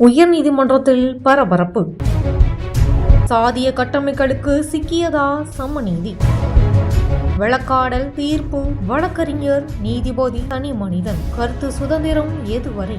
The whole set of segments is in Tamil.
உயர்நீதிமன்றத்தில் பரபரப்பு. சாதிய கட்டமைகளுக்கு சிக்கியதா சமநீதி விளக்காடல் தீர்ப்பு வழக்கறிஞர் நீதிபதி தனி மனிதன் கருத்து சுதந்திரம் எதுவரை?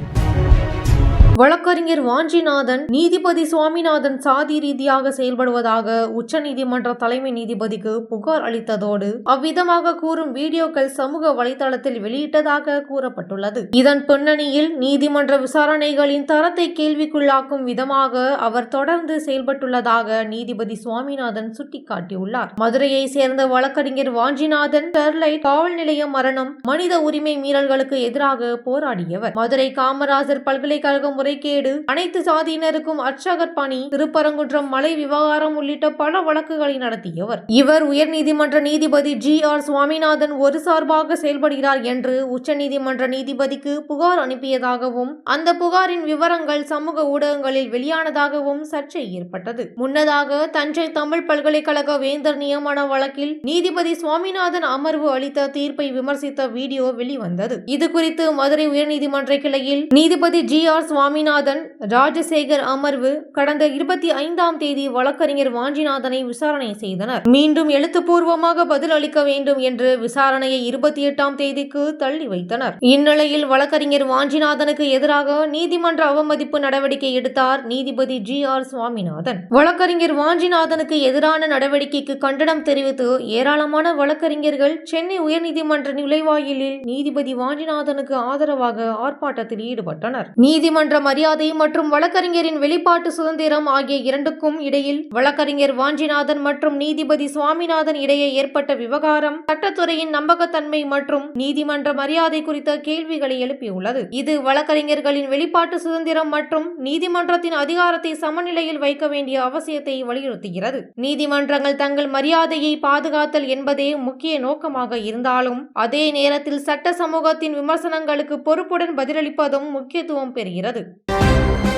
வழக்கறிஞர் வாஞ்சிநாதன் நீதிபதி சுவாமிநாதன் சாதி ரீதியாக செயல்படுவதாக உச்சநீதிமன்ற தலைமை நீதிபதிக்கு புகார் அளித்ததோடு அவ்விதமாக கூறும் வீடியோக்கள் சமூக வலைதளத்தில் வெளியிட்டதாக கூறப்பட்டுள்ளது. இதன் பின்னணியில் நீதிமன்ற விசாரணைகளின் தரத்தை கேள்விக்குள்ளாக்கும் விதமாக அவர் தொடர்ந்து செயல்பட்டுள்ளதாக நீதிபதி சுவாமிநாதன் சுட்டிக்காட்டியுள்ளார். மதுரையை சேர்ந்த வழக்கறிஞர் வாஞ்சிநாதன் ஸ்டெர்லைட் காவல் நிலைய மரணம் மனித உரிமை மீறல்களுக்கு எதிராக போராடியவர். மதுரை காமராஜர் பல்கலைக்கழகம் முறைகேடு. அனைத்து சாதியினருக்கும் அர்ச்சகர் பணி திருப்பரங்குன்றம் மலை விவகாரம் உள்ளிட்ட பல வழக்குகளை நடத்தியவர். இவர் உயர்நீதிமன்ற நீதிபதி ஜி ஆர் சுவாமிநாதன் ஒரு சார்பாக செயல்படுகிறார் என்று உச்சநீதிமன்ற நீதிபதிக்கு புகார் அனுப்பியதாகவும் அந்த புகாரின் விவரங்கள் சமூக ஊடகங்களில் வெளியானதாகவும் சர்ச்சை ஏற்பட்டது. முன்னதாக தஞ்சை தமிழ் பல்கலைக்கழக வேந்தர் நியமன வழக்கில் நீதிபதி சுவாமிநாதன் அமர்வு அளித்த தீர்ப்பை விமர்சித்த வீடியோ வெளிவந்தது. இது குறித்து மதுரை உயர்நீதிமன்ற கிளையில் நீதிபதி ஜி ஆர் சுவாமி சாமிநாதன் ராஜசேகர் அமர்வு கடந்த இருபத்தி ஐந்தாம் தேதி வழக்கறிஞர் வாஞ்சிநாதனை விசாரணை செய்தனர். மீண்டும் எழுத்துப்பூர்வமாக பதில் அளிக்க வேண்டும் என்று விசாரணையை இருபத்தி எட்டாம் தேதிக்கு தள்ளி வைத்தனர். இந்நிலையில் வழக்கறிஞர் வாஞ்சிநாதனுக்கு எதிராக நீதிமன்ற அவமதிப்பு நடவடிக்கை எடுத்தார் நீதிபதி ஜி ஆர் சுவாமிநாதன். வழக்கறிஞர் வாஞ்சிநாதனுக்கு எதிரான நடவடிக்கைக்கு கண்டனம் தெரிவித்து ஏராளமான வழக்கறிஞர்கள் சென்னை உயர்நீதிமன்ற நுழைவாயிலில் நீதிபதி வாஞ்சிநாதனுக்கு ஆதரவாக ஆர்ப்பாட்டத்தில் ஈடுபட்டனர். நீதிமன்ற மரியாதை மற்றும் வழக்கறிஞரின் வெளிப்பாட்டு சுதந்திரம் ஆகிய இரண்டுக்கும் இடையில் வழக்கறிஞர் வாஞ்சிநாதன் மற்றும் நீதிபதி சுவாமிநாதன் இடையே ஏற்பட்ட விவகாரம் சட்டத்துறையின் நம்பகத்தன்மை மற்றும் நீதிமன்ற மரியாதை குறித்த கேள்விகளை எழுப்பியுள்ளது. இது வழக்கறிஞர்களின் வெளிப்பாட்டு சுதந்திரம் மற்றும் நீதிமன்றத்தின் அதிகாரத்தை சமநிலையில் வைக்க வேண்டிய அவசியத்தை வலியுறுத்துகிறது. நீதிமன்றங்கள் தங்கள் மரியாதையை பாதுகாத்தல் என்பதே முக்கிய நோக்கமாக இருந்தாலும் அதே நேரத்தில் சட்ட சமூகத்தின் விமர்சனங்களுக்கு பொறுப்புடன் பதிலளிப்பதும் முக்கியத்துவம் பெறுகிறது. Música